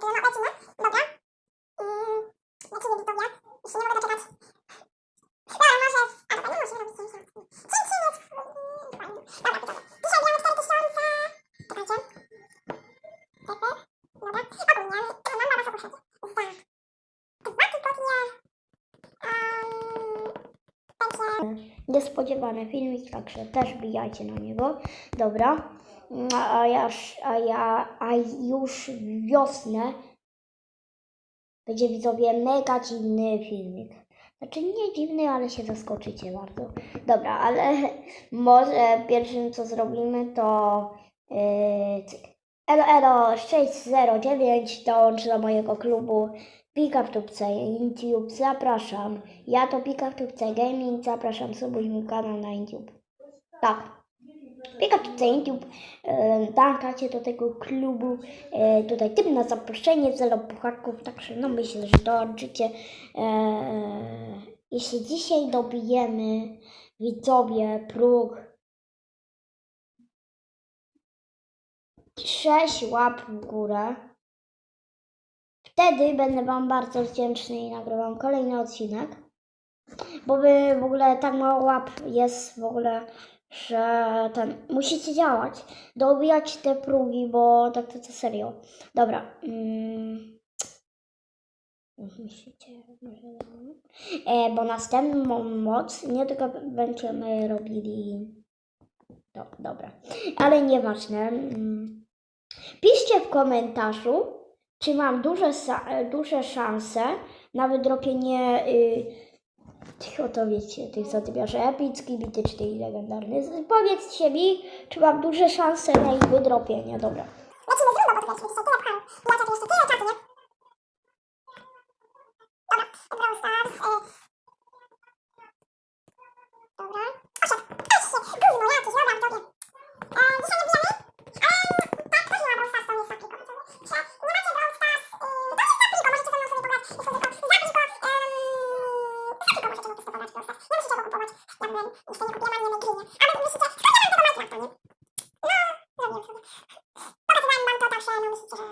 którego lecimy. Dobra. Mm, lecimy Witowia. Już się nie mogę doczekać. Dobra, może... A dobra, nie musimy robić zdjęcia. Dzięki, jest... Mm, dobra, Witowia. Dzisiaj gramy 4000... Czekajcie. Pepe. Dobra. Ogólnie mm, mam na was ogłoszenie. Za... Dwa tygodnie... Um, będzie... Niespodziewany filmik, także też bijajcie na niego. Dobra. A ja, a ja, a już wiosnę będzie widzowie mega dziwny filmik. Znaczy nie dziwny, ale się zaskoczycie bardzo. Dobra, ale może pierwszym co zrobimy to yy, cyk. Elo Elo 609 dołącz do mojego klubu Pika w tubce YouTube, zapraszam. Ja to Pika w tubce Gaming, zapraszam subuj mój kanał na YouTube. Tak. Pika tubce YouTube, dankacie do tego klubu, e, tutaj typ na zaproszenie, zero pucharków, także no myślę, że dołączycie. E, jeśli dzisiaj dobijemy widzowie próg 6 łap w górę, Wtedy będę Wam bardzo wdzięczny i nagrywam kolejny odcinek. Bo Wy w ogóle tak mało łap jest w ogóle, że ten. Musicie działać. Dobijać te prógi, bo tak to, to serio. Dobra. Mm. Może... E, bo następną moc nie tylko będziemy robili. Do, dobra. Ale nieważne. Mm. Piszcie w komentarzu, czy mam duże, duże szanse na wydropienie y, tych oto wiecie, tych co ty bierze epicki, mityczny i legendarny. Z- Powiedzcie mi, czy mam duże szanse na ich wydropienie. Dobra. Tyle jeszcze tyle nie? Dobra, Brawl Stars. Y... Dobra. pochować po lasach. Nie musi czego kupować, ja byłem w stanie kupiła mam nie ale myślicie, skąd ja mam tego Minecrafta, nie? No, zrobiłem sobie. Pokazywałem wam to, także no myślicie, że...